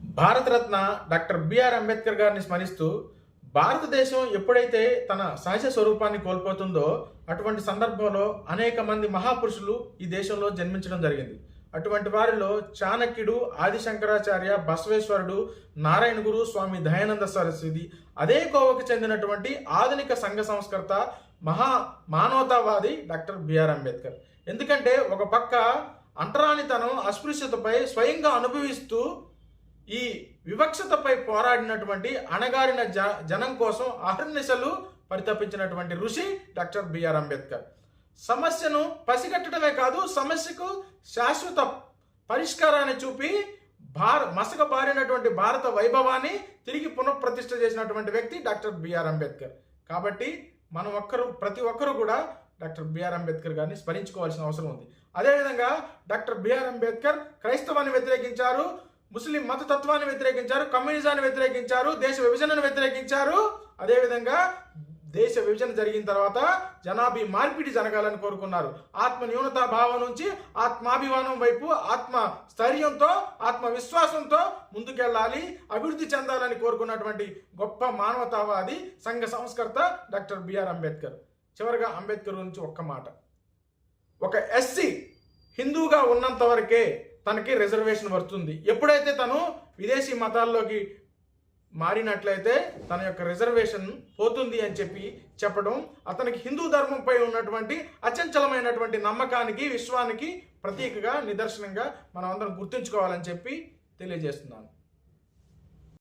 Bharat Ratna doctor BR Ambedkar గారిని స్మరిస్తూ భారతదేశం ఎప్పుడైతే తన సహజ స్వరూపాన్ని కోల్పోతుందో అటువంటి సందర్భంలో అనేక మంది మహాపురుషులు ఈ దేశంలో జన్మించడం జరిగింది. అటువంటి వారిలో చాణక్యుడు ఆదిశంకరాచార్య బసవేశ్వరుడు నారాయణ గురు స్వామి దయానంద సరస్వతి అదే కోవకు చెందినటువంటి ఆధునిక సంఘ సంస్కర్త మహా మానవతావాది డాక్టర్ బిఆర్ అంబేద్కర్. ఎందుకంటే ఒక పక్క అంటరానితనం అస్పృశ్యతపై స్వయంగా అనుభవిస్తూ ఈ వివక్షతపై పోరాడినటువంటి అణగారిన జ జనం కోసం అహర్నిశలు పరితపించినటువంటి ఋషి డాక్టర్ బిఆర్ అంబేద్కర్. సమస్యను పసిగట్టడమే కాదు సమస్యకు శాశ్వత పరిష్కారాన్ని చూపి భార మసక బారినటువంటి భారత వైభవాన్ని తిరిగి పునఃప్రతిష్ఠ చేసినటువంటి వ్యక్తి డాక్టర్ బిఆర్ అంబేద్కర్. కాబట్టి మనం ఒక్కరు ప్రతి ఒక్కరూ కూడా డాక్టర్ బిఆర్ అంబేద్కర్ గారిని స్మరించుకోవాల్సిన అవసరం ఉంది. అదేవిధంగా డాక్టర్ బిఆర్ అంబేద్కర్ క్రైస్తవాన్ని వ్యతిరేకించారు ముస్లిం మతతత్వాన్ని వ్యతిరేకించారు కమ్యూనిజాన్ని వ్యతిరేకించారు దేశ విభజనను వ్యతిరేకించారు. అదేవిధంగా దేశ విభజన జరిగిన తర్వాత జనాభీ మార్పిడి జరగాలని కోరుకున్నారు. ఆత్మ న్యూనతా భావం నుంచి ఆత్మాభిమానం వైపు ఆత్మ స్థైర్యంతో ఆత్మవిశ్వాసంతో ముందుకెళ్ళాలి అభివృద్ధి చెందాలని కోరుకున్నటువంటి గొప్ప మానవతావాది సంఘ సంస్కర్త డాక్టర్ బిఆర్ అంబేద్కర్. చివరిగా అంబేద్కర్ గురించి ఒక్క మాట. ఒక ఎస్సీ హిందూగా ఉన్నంత వరకే తనకి రిజర్వేషన్ వస్తుంది ఎప్పుడైతే తను విదేశీ మతాల్లోకి మారినట్లయితే తన యొక్క రిజర్వేషన్ పోతుంది అని చెప్పి చెప్పడం అతనికి హిందూ ధర్మంపై ఉన్నటువంటి అచంచలమైనటువంటి నమ్మకానికి విశ్వానికి ప్రతీకగా నిదర్శనంగా మనం అందరం గుర్తుంచుకోవాలని చెప్పి తెలియజేస్తున్నాను.